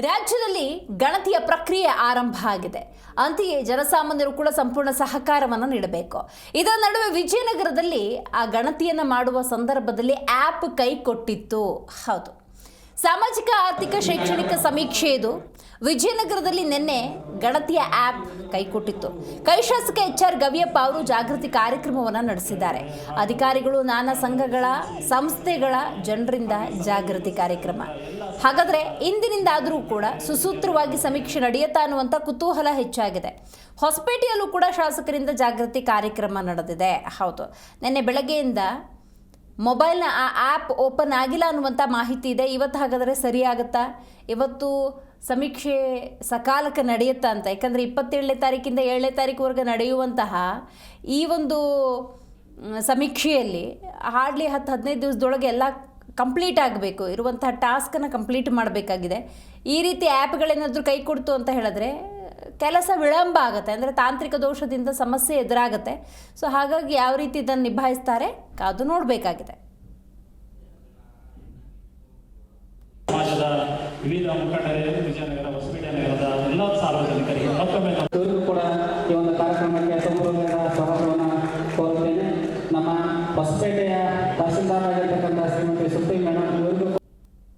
ರಾಜ್ಯದಲ್ಲಿ ಗಣತಿಯ ಪ್ರಕ್ರಿಯೆ ಆರಂಭ ಆಗಿದೆ. ಅಂತೆಯೇ ಜನಸಾಮಾನ್ಯರು ಕೂಡ ಸಂಪೂರ್ಣ ಸಹಕಾರವನ್ನು ನೀಡಬೇಕು. ಇದರ ನಡುವೆ ವಿಜಯನಗರದಲ್ಲಿ ಆ ಗಣತಿಯನ್ನು ಮಾಡುವ ಸಂದರ್ಭದಲ್ಲಿ ಆ್ಯಪ್ ಕೈ ಕೊಟ್ಟಿತ್ತು. ಹೌದು. ಸಾಮಾಜಿಕ, ಆರ್ಥಿಕ, ಶೈಕ್ಷಣಿಕ ಸಮೀಕ್ಷೆ ಇದು. ವಿಜಯನಗರದಲ್ಲಿ ನಿನ್ನೆ ಗಣತಿಯ ಆ್ಯಪ್ ಕೈಕೊಟ್ಟಿತ್ತು. ಕೈ ಶಾಸಕ ಎಚ್ ಆರ್ ಗವಿಯಪ್ಪ ಅವರು ಜಾಗೃತಿ ಕಾರ್ಯಕ್ರಮವನ್ನು ನಡೆಸಿದ್ದಾರೆ. ಅಧಿಕಾರಿಗಳು, ನಾನಾ ಸಂಘಗಳ, ಸಂಸ್ಥೆಗಳ ಜನರಿಂದ ಜಾಗೃತಿ ಕಾರ್ಯಕ್ರಮ. ಹಾಗಾದರೆ ಇಂದಿನಿಂದಾದರೂ ಕೂಡ ಸುಸೂತ್ರವಾಗಿ ಸಮೀಕ್ಷೆ ನಡೆಯುತ್ತಾ ಅನ್ನುವಂಥ ಕುತೂಹಲ ಹೆಚ್ಚಾಗಿದೆ. ಹೊಸಪೇಟೆಯಲ್ಲೂ ಕೂಡ ಶಾಸಕರಿಂದ ಜಾಗೃತಿ ಕಾರ್ಯಕ್ರಮ ನಡೆದಿದೆ. ಹೌದು. ನಿನ್ನೆ ಬೆಳಗ್ಗೆಯಿಂದ ಮೊಬೈಲ್ನ ಆ ಆ್ಯಪ್ ಓಪನ್ ಆಗಿಲ್ಲ ಅನ್ನುವಂಥ ಮಾಹಿತಿ ಇದೆ. ಇವತ್ತು ಹಾಗಾದರೆ ಸರಿಯಾಗುತ್ತಾ ಇವತ್ತು ಸಮೀಕ್ಷೆ ಸಕಾಲಕ್ಕೆ ನಡೆಯುತ್ತಾ ಅಂತ? ಯಾಕಂದರೆ ಇಪ್ಪತ್ತೇಳನೇ ತಾರೀಕಿಂದ ಏಳನೇ ತಾರೀಕುವರೆಗೆ ನಡೆಯುವಂತಹ ಈ ಒಂದು ಸಮೀಕ್ಷೆಯಲ್ಲಿ ಹಾರ್ಡ್ಲಿ ಹತ್ತು ಹದಿನೈದು ದಿವಸದೊಳಗೆ ಎಲ್ಲ ಕಂಪ್ಲೀಟ್ ಆಗಬೇಕು. ಇರುವಂತಹ ಟಾಸ್ಕನ್ನು ಕಂಪ್ಲೀಟ್ ಮಾಡಬೇಕಾಗಿದೆ. ಈ ರೀತಿ ಆ್ಯಪ್ಗಳೇನಾದರೂ ಕೈ ಕೊಡ್ತು ಅಂತ ಹೇಳಿದ್ರೆ ಕೆಲಸ ವಿಳಂಬ ಆಗುತ್ತೆ ಅಂದರೆ ತಾಂತ್ರಿಕ ದೋಷದಿಂದ ಸಮಸ್ಯೆ ಎದುರಾಗುತ್ತೆ. ಸೊ ಹಾಗಾಗಿ ಯಾವ ರೀತಿ ಇದನ್ನು ನಿಭಾಯಿಸ್ತಾರೆ ಅದು ನೋಡಬೇಕಾಗಿದೆ. ಸಮಾಜದ ವಿವಿಧ ಮುಖಂಡರಿಗೆ ವಿಜಯನಗರ ಹೊಸಪೇಟೆ ನಗರದ ಎಲ್ಲ ಸಾರ್ವಜನಿಕರಿಗೆ ಮತ್ತೊಮ್ಮೆ ಇವರಿಗೂ ಕೂಡ ಈ ಒಂದು ಕಾರ್ಯಕ್ರಮಕ್ಕೆ ಸಂಪೂರ್ಣ ಸಹಕಾರವನ್ನು ಕೋರುತ್ತೇನೆ. ನಮ್ಮ ಹೊಸಪೇಟೆಯ